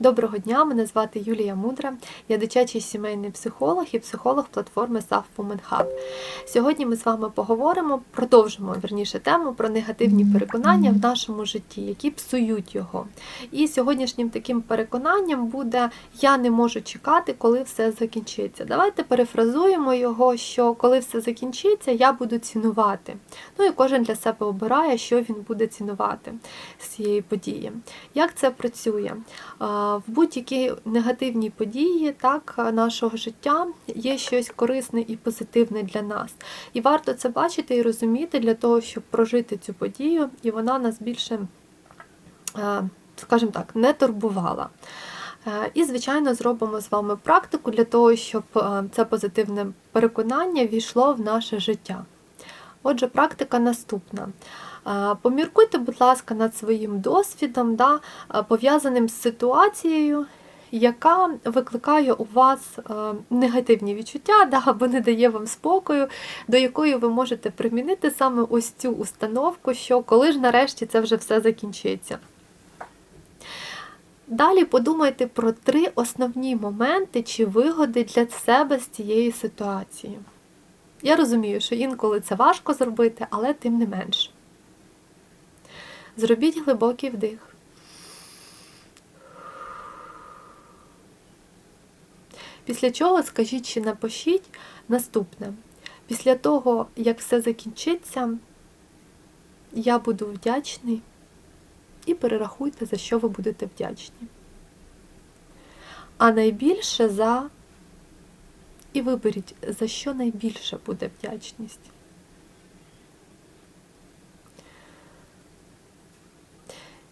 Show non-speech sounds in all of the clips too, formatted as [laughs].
Доброго дня, мене звати Юлія Мудра. Я дитячий сімейний психолог і психолог платформи SAF Women Hub. Сьогодні ми з вами поговоримо, продовжимо верніше тему про негативні переконання в нашому житті, які псують його. І сьогоднішнім таким переконанням буде Я не можу чекати, коли все закінчиться. Давайте перефразуємо його, що коли все закінчиться, я буду цінувати. Ну і кожен для себе обирає, що він буде цінувати з цієї події. Як це працює? В будь-якій негативній події так, нашого життя є щось корисне і позитивне для нас. І варто це бачити і розуміти для того, щоб прожити цю подію, і вона нас більше, скажімо так, не турбувала. І, звичайно, зробимо з вами практику для того, щоб це позитивне переконання війшло в наше життя. Отже, практика наступна. Поміркуйте, будь ласка, над своїм досвідом, да, пов'язаним з ситуацією, яка викликає у вас негативні відчуття, [laughs] да, або не дає вам спокою, до якої ви можете примінити саме ось цю установку, що коли ж нарешті це вже все закінчиться. Далі подумайте про три основні моменти чи вигоди для себе з цієї ситуації. Я розумію, що інколи це важко зробити, але тим не менш. Зробіть глибокий вдих. Після чого скажіть чи напишіть наступне. Після того, як все закінчиться, я буду вдячний і перерахуйте, за що ви будете вдячні. А найбільше за і виберіть, за що найбільше буде вдячність.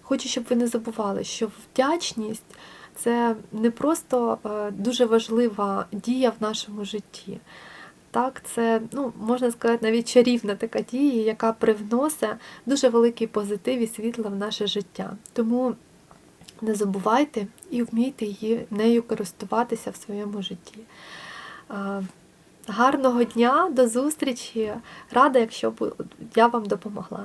Хочу, щоб ви не забували, що вдячність це не просто е, дуже важлива дія в нашому житті. Так, Це, ну, можна сказати, навіть чарівна така дія, яка привносить дуже великий позитив і світло в наше життя. Тому не забувайте і вмійте її нею користуватися в своєму житті. Гарного дня, до зустрічі! Рада, якщо я вам допомогла.